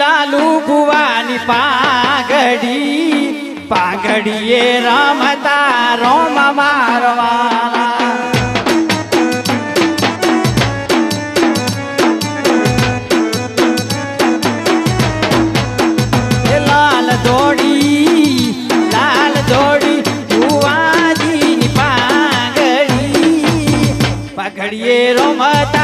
લાલુ ભુવાની પાઘડી, પાઘડીએ રમતા રોમ મારવાના લાલ દોડી લાલ દોડી, ભુવાજીની પાઘડી, પાઘડીએ રમતા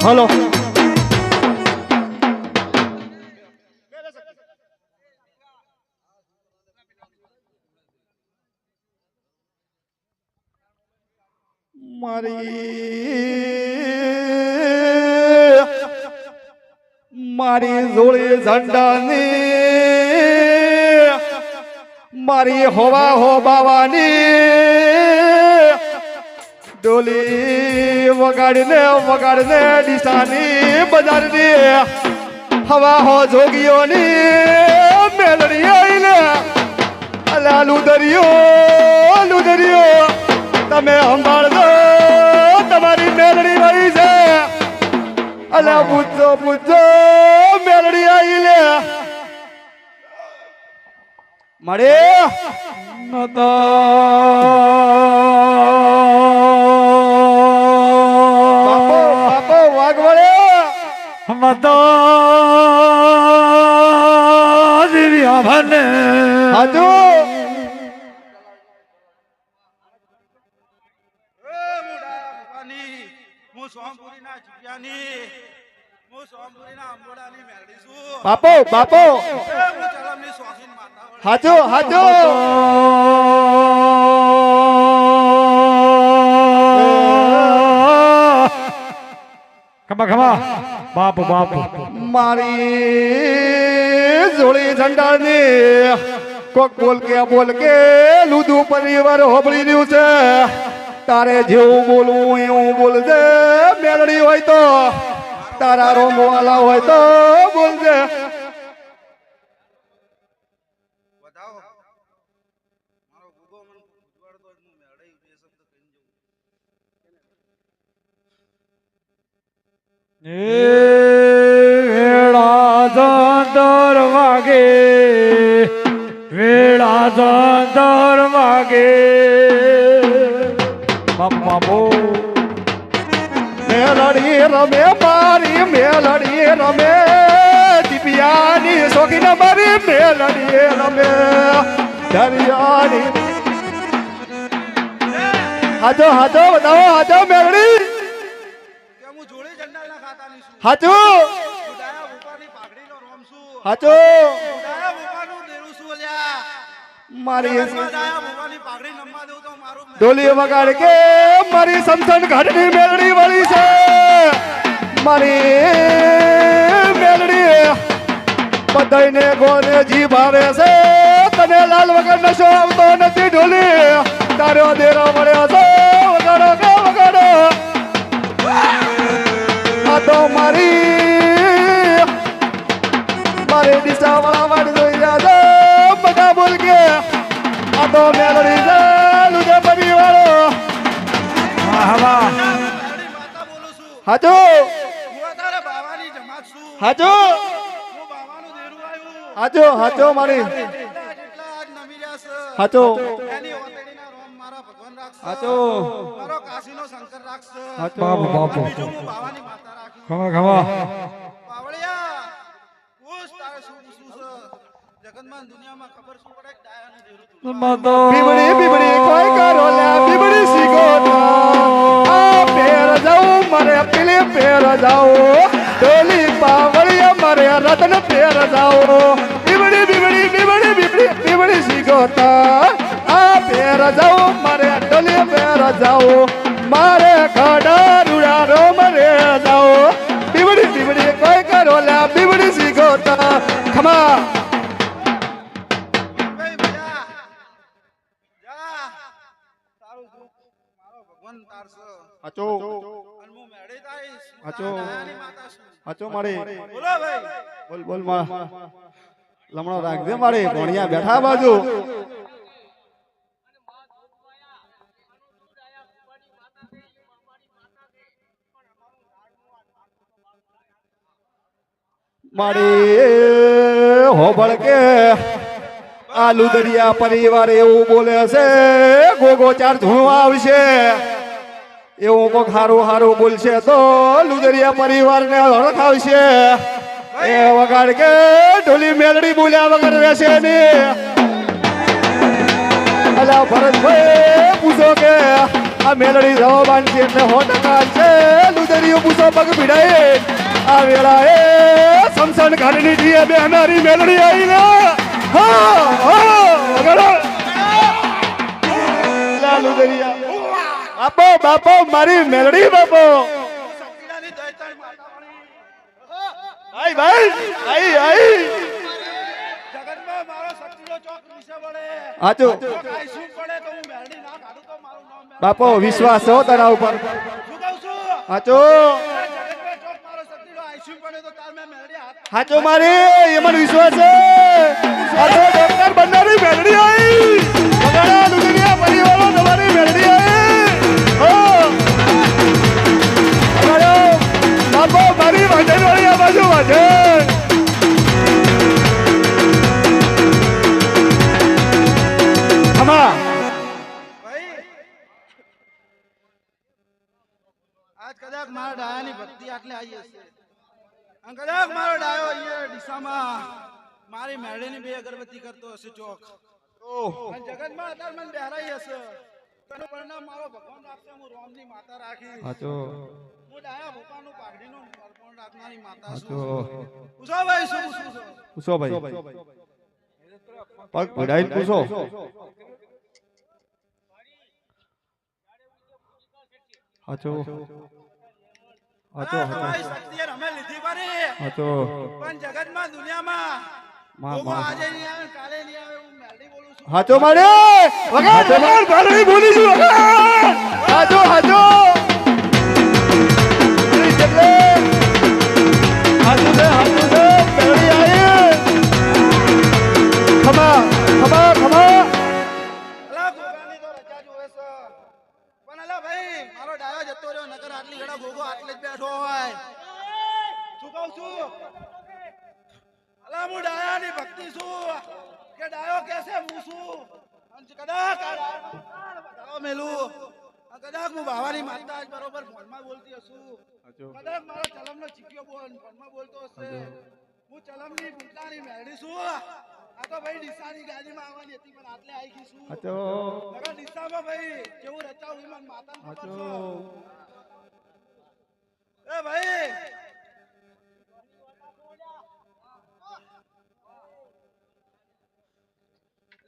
હલો. મારી મારી જોડી ઝંડાની મારી હોવા હો બાવાની ડોલી વગાડીને વગાડીને દિશાની બજારની હવા હો જોગીઓની મેલડી આઈને અલા લુદરિયો લુદરિયો તમે સંભાળજો તમારી મેલડી રહી છે. અલા પૂછો પૂછો મેલડી આવી લે મળે? બાપો હાજુ હું સોમપુરીના ચિપિયાની હું સોમપુરીના અંબોડાની મેલડી છું બાપો બાપો હાજો હાજો. હાજુ હાજુ ખમા ખમા બાપુ, બાપ. મારી જોડી ઝંડાની કોક બોલ કે બોલ કે લુદુ પરિવાર હોબળી રહ્યું છે. તારે જેવું બોલવું એવું બોલજે, મેળડી હોય તો. તારા રોમવાલા હોય તો બોલજે વધાવો મારો ગુગો મને ઉજવાડતો જ હું મેળડી બે શબ્દ કહીને જઉં વેળા જંતર વાગે વેળા જંતર વાગે મમ્મા બો મેલડી રમે, મારી મેલડી રમે. દિવ્યાની શોખીન મારી મેલડી રમે. દરિયાની હાજો હાજો બતાવો હાજો, મેલડી. છું અલ્યા મારી ડોલી વગાડ કે મારી સમસન ઘાટની મેલડી વળી છે. મારી મેલડી બધાયને ગોને જી ભાવે છે. તને લાલ વગર નશો આવતો નથી ઢોલી તારો દેરો મળ્યો છે. વગાડો કે વગાડો? તો મારી. મારી દિશા વાળા વાળી જોઈ છે. બધા બોલ કે આ તો પરિવારો મેળડી બોલું છું છું હાજો હાજો હાજો હાજો મારા. હાચો. હાચો. બાપુ બાપુ ખમા ખમા પાવળિયા પૂછ તારે શું પૂછવું છે? જગતમાં દુનિયામાં ખબર શું પડે? ડાયાનું દેરું તું. બીબડી બીબડી કોઈ કરો લે બીબડી શીખો આ પેર જાઉં મારે પેલી પેર જાઉં. ડોલી પાવળિયા મારે રતન પેર જાઉં. બીબડી બીબડી બીબડી બીબડી બીબડી શીખો આ પેર જાઉં મારે ડોલી પેર જાઉં. મારે ખડા રૂડારો મરે જાઉં. બીબડી બીબડી કોઈ કરો લા બીબડી શીખો ખમા ભાઈ ભૈયા જા. તારું દુઃખ મારો ભગવાન તારશે. હાચો. અને હું મેળે તાઈશ હાચો. ડાયાની માતા છું હાચો મારે. બોલો ભાઈ. બોલ બોલમાં. લમણો રાખજે મારે. ભણિયા બેઠા બાજુ. મારી હોબળ કે આ લુદરિયા પરિવાર એવું બોલે છે, ગોગો ચાર ધૂણું આવશે. એવું કોક હારું હારું બોલશે તો લુદરિયા પરિવારને હળખાવશે એ વગાડ કે ઢોલી મેલડી બોલ્યા વગર રહેશે ને અલા ભરતભાઈ, પૂછો કે આ મેલડી જવાબાન છે એટલે હો ટકા છે? લુદરિયો પૂછો પગ ભીડાય આ વેળા એ સમસન ઘાટની જીએ બે અમારી મેલડી આવી ને હા બાપો બાપો મારી મેલડી બાપો. આઈ ભાઈ આઈ આઈ. હાચો. બાપો વિશ્વાસ હો તારા ઉપર. હાચો પડે તો તાર મેં હાચો મારે, એમાં વિશ્વાસ છે. આ ડોક્ટર બંડારી મેલડી આવી. તમારી મેલડી આવી. હો. મારી વાજન વાળી આ બાજુ વાજન ખમા આજ કદાચ મારા ડાયાની ભક્તિ આટલે આવી હશે. કદાચ મારો ડાયો અહીંયા ડીસામાં. મારી મેળેની બે અગરબત્તી કરતો હશે ચોક. અને જગતમાં અત્યારે મને બહેરાઈ હશે. તેનું પરિણામ મારો ભગવાન રાખશે હું રોમની માતા રાખી હું ડાયા ભોપાનું પાઘડીનું અર્પણ રાખનારી માતા હાચો. છું. પૂછો ભાઈ શું છું પૂછો પગ ભડાઈને પૂછો. હાચો. તમારી શક્તિએ રમે લીધી પરી. હાચો પણ જગતમાં દુનિયામાં હાચો મારે? ભાલડી છું. હાચો હાચો! હાચું છે હાચું છે પેરડી આવી ખમા ખમા ખમા! આટલી જ બેઠો હોય. શું કહું છું? અલા હું ડાયાની ભક્તિ છું. કે ડાયો કેસે હું છું. અને કદાચ વધાવો મેલું. કદાચ હું બાવાની માતા જ બરોબર ફોનમાં બોલતી હશું. કદાચ મારો ચલમનો ચીક્યો બોલ ફોનમાં બોલતો હશે. હું ચલમની ગુંટલાની મેરડી છું. આ તો ભાઈ ડીસાની ગાડીમાં આવવાની હતી પણ આટલે આવી ગઈ છું. નકર ડીસામાં ભાઈ કેવું રચાવું ઈ મને માતાને ખબર. એ ભાઈ.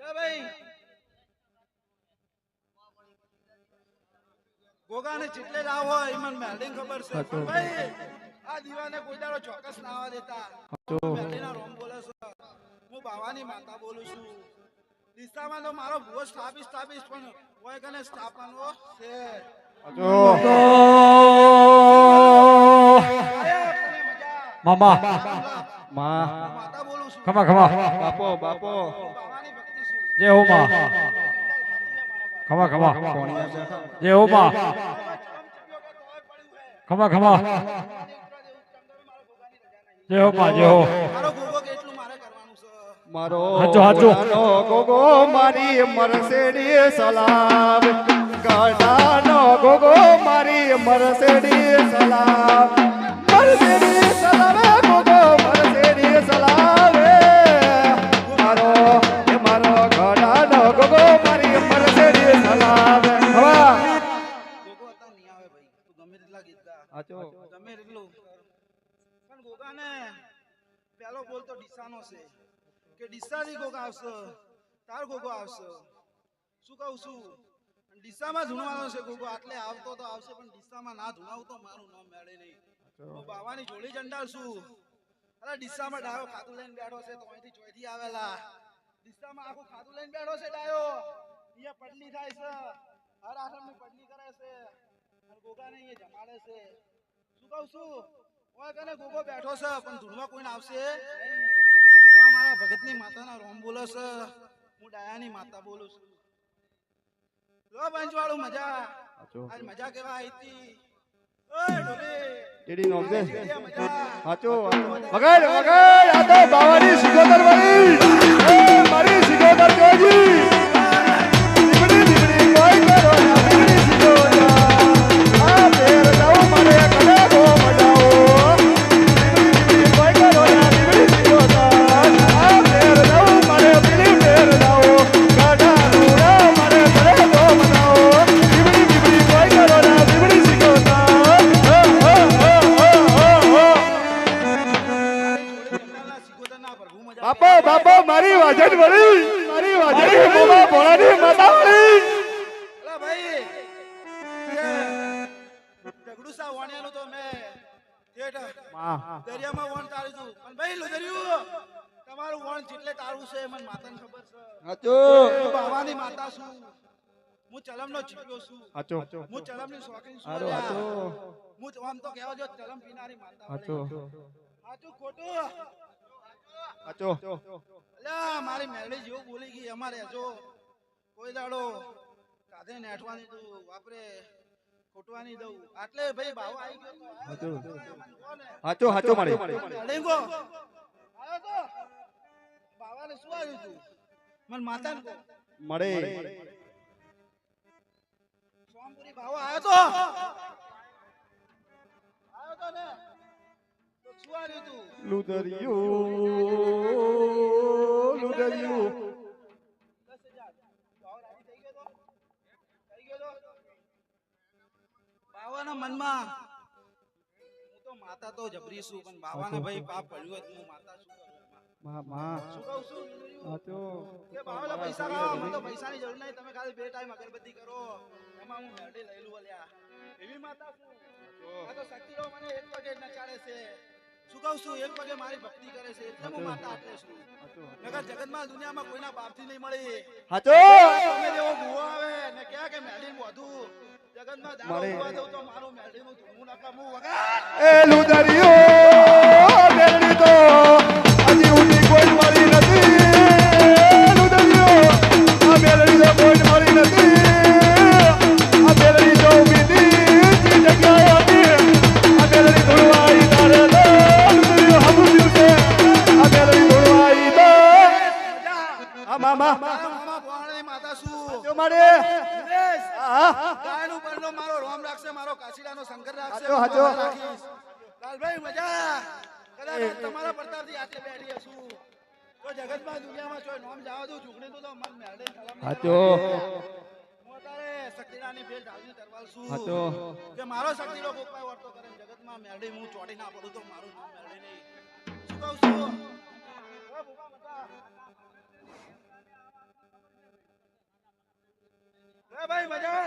એ ભાઈ. ગોગાને ચીટલે લાવો ઈ મને મેલડીને ખબર છે. ભાઈ આ દીવાને કોઈ દાડો ચોક્કસ ના આવવા દેતા મેલડીના રોમ બોલે છે. હું બાવાની માતા બોલું છું. દિશામાં તો મારો ભૂવો સ્થાપીશ સ્થાપીશ પણ કને સ્થાપવાનો છે. મામા મા ખમા ખમા બાપો બાપો જય હો મા ખમા ખમા જય હો મા ખમા ખમા જય હો મા જય હો મારો હાજો ગોગો મારી મરસેડી સલામ. ગાડાનો ગોગો મારી મરસેડી સલામ. પેલો બોલ તો ડીસાનો આવશે તાર ગોગો આવશે શું કહું છું ડીસામાં ધૂણવાનો છે ગોગો આટલે આવતો તો આવશે પણ ડીસામાં ના ધૂણાવું મારું નામ મેળે નહીં. હું બાવાની જોડી જંડાળ છું અરે ડીસામાં ડાયો ખાતું લઈને બેઠો છે તો અહીંથી ચોયથી આવેલા. ડીસામાં આખું ખાતું લઈને બેઠો છે ડાયો. અહીંયા પડલી થાય છે. હર આઠમની પડલી કરે છે. અને ગોગાને અહીંયા જમાડે છે. શું કહું છું? ઓય કને ગોગો બેઠો છે પણ ધૂળમાં કોઈને આવશે. એવા મારા ભગતની માતાના રોમ બોલે છે. હું ડાયાની માતા બોલું છું. લો પંચવાળું મજા. આજ મજા કેવા આવી હતી? ઓય ઢોલી ટેડી નોમ છે હાચો વગર વગર આ તો બાવાની સિકોતર વાળી. મારી સિકોતર જોજી. ચીપ્યો છું ચરમ હું ચલમની શોખીન છું. હારો આચો. હું તો આમ તો કહેવા જો ચરમ પીનારી માનતા આચો. આચો ખોટું. આચો. અલ્યા મારી મેરડી જેવું બોલી ગઈ અમારે જો કોઈ દાડો કાધે નેઠવાની તું વાપરે ખોટવાની દઉં. આટલે ભાઈ ભાવ આવી ગયો તો. આચો. કહો હાચો હાચો આયો તો. બાવાને શું આવ્યું તું? મને માતા. મળે. ભાવો આયો તો. આયો તો ને. તો શું આવ્યું તું. લુદરિયું લુદરિયું. બાવાના મનમાં. હું તો માતા તો જબરી છું પણ બાવાના ભાઈ પાપ પડ્યું હતું હું માતા એમાં? માં માં શું કહું છું? હાચો કે બાવાના પૈસા લાવો મને તો પૈસાની જરૂર નહીં. તમે ખાલી બે ટાઈમ અગરબત્તી કરો. એમાં હું મેરડી લઈ લઉં અલ્યા. એવી માતા છું. આ તો શક્તિઓ મને એક પગે નચાડે છે. શું કહું છું? એક પગે મારી ભક્તિ કરે છે. એટલે હું માતા આટલે છું. નકર જગતમાં દુનિયામાં કોઈના બાપથી નહીં મળી. હાચો? તમે જેવો ભૂવો આવે ને ક્યાં કે મેળી વધુ. જગતમાં દાડો મારે- ઊભા દઉં તો મારું મેરડીનું ધૂળું નકામું વગાડ હાચો. કે મારો શક્તિનો ગોપાય વર્તો કરે જગતમાં મેળડી હું ચોટી ના પડું તો મારું નામ મેળડી નહીં શું કહું છું ઓય ભૂપા મજા. એ ભાઈ મજા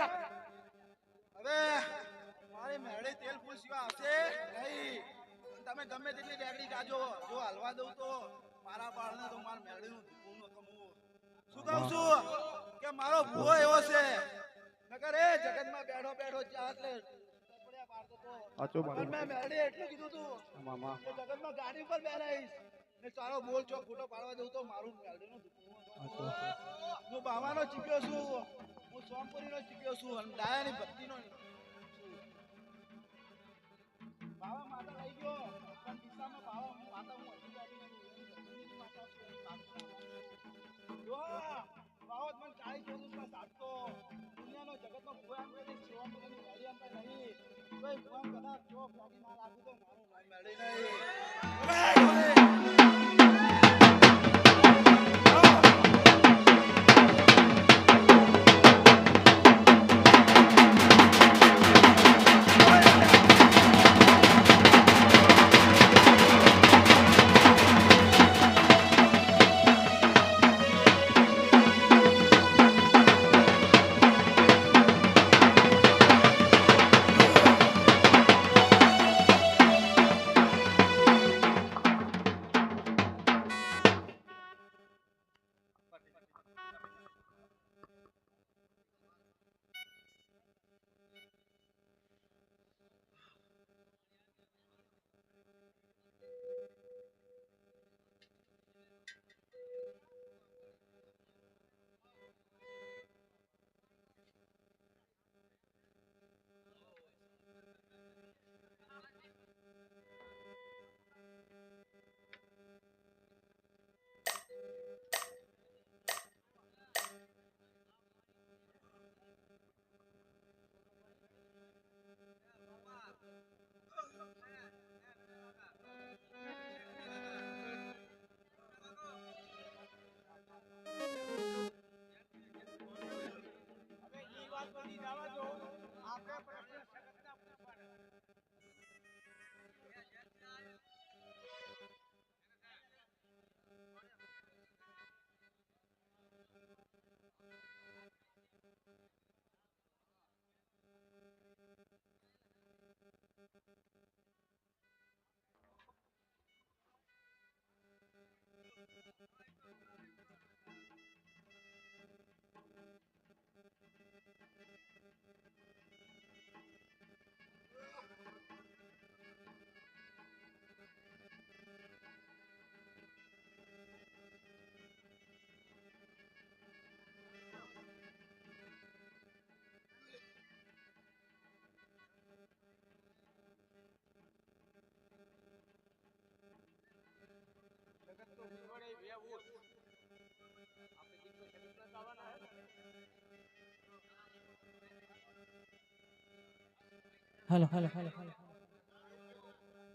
હવે મારી મેળે તેલ ફૂલ સિવા આવશે નહીં તમે ગમે તેટલી ડેગડી કાજો જો હલવા દઉં તો મારા બાળને તો મારા મેળીનું ધૂપું ન કમવું શું કહું છું કે મારો ભૂવો એવો છે. નકર એ જગતમાં બેઠો બેઠો ચા એટલે તરફડિયા પાડતો તો. હાચો પણ મેં મેળે એટલું કીધું તું. જગતમાં ગાડી પર બેરાઈશ ને તારો બોલ ચોક પાડવા દઉં તો મારું મેળડીનું ધૂપું ન કમવું. હું બાવાનો ચીપ્યો છું. હું સોમપુરીનો ચીપ્યો છું અને ડાયાની ભક્તિનો છું. બાવા માતા લઈ ગયો. પણ દિશામાં બાવા હું માતા હું ભક્તિની. જો આ બાવો જ મને સાધતો. દુનિયાનો જગતનો સોમપુરીની મેળી નહીં. તોય ભૂવો કદાચ જો ના રાખું તો મારું નામ મેળવી નહીં.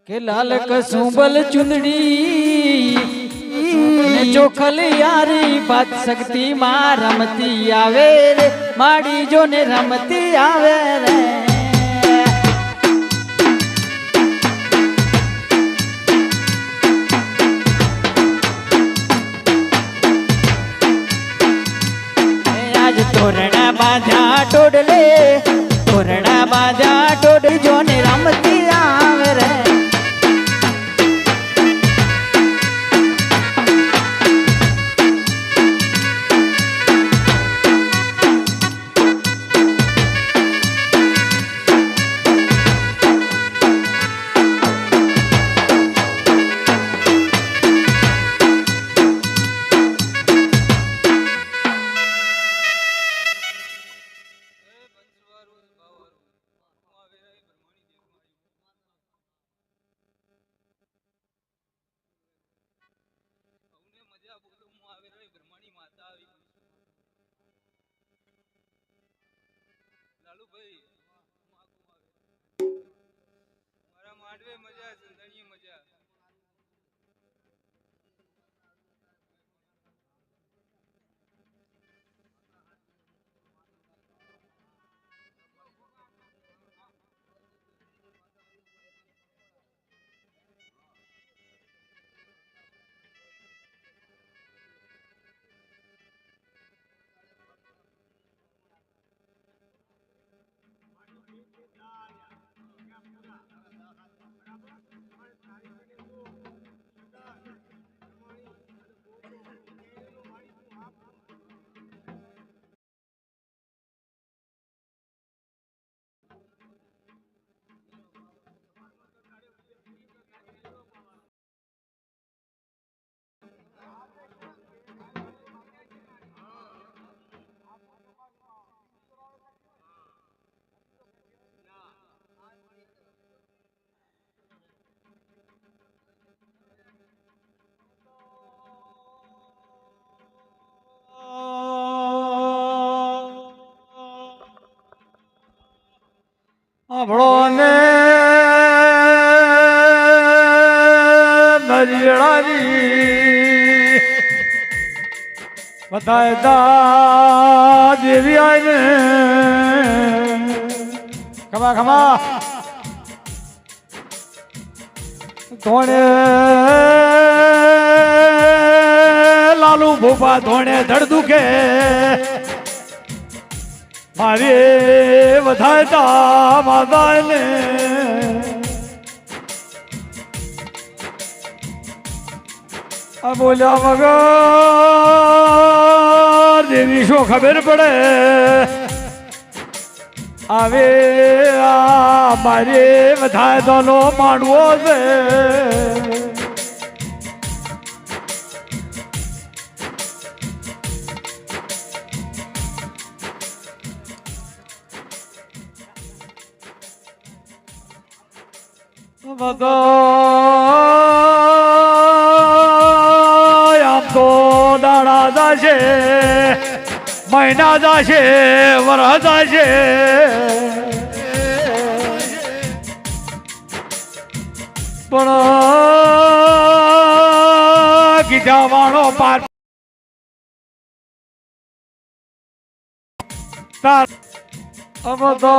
કે લાલ કસુંબલ ચુંદડી ચોખલ યારી બાત શક્તિ માં રમતી આવે રે, માડી જો ને રમતી આવે રે. તોરણા બાંધ્યા ટોડલે તોરણા બાંધ્યા ટોડ બ્રહ્માની માતા આવી. લાલુભાઈ આપણો ને નરિયળાની બધાય દા દેવી આઈને. ખમા ખમા ધોણે લાલુ ભૂપા ધોણે ધડ દુખે. મારી વધારતા માતાને આ બોલ્યા વગર દેવી શું ખબર પડે? આવે આ મારે વધારતાનો માંડવો છે. તો દાડા જશે મહિના જશે વરસ જશે પણ ગીધા વાળો પાર તાર તો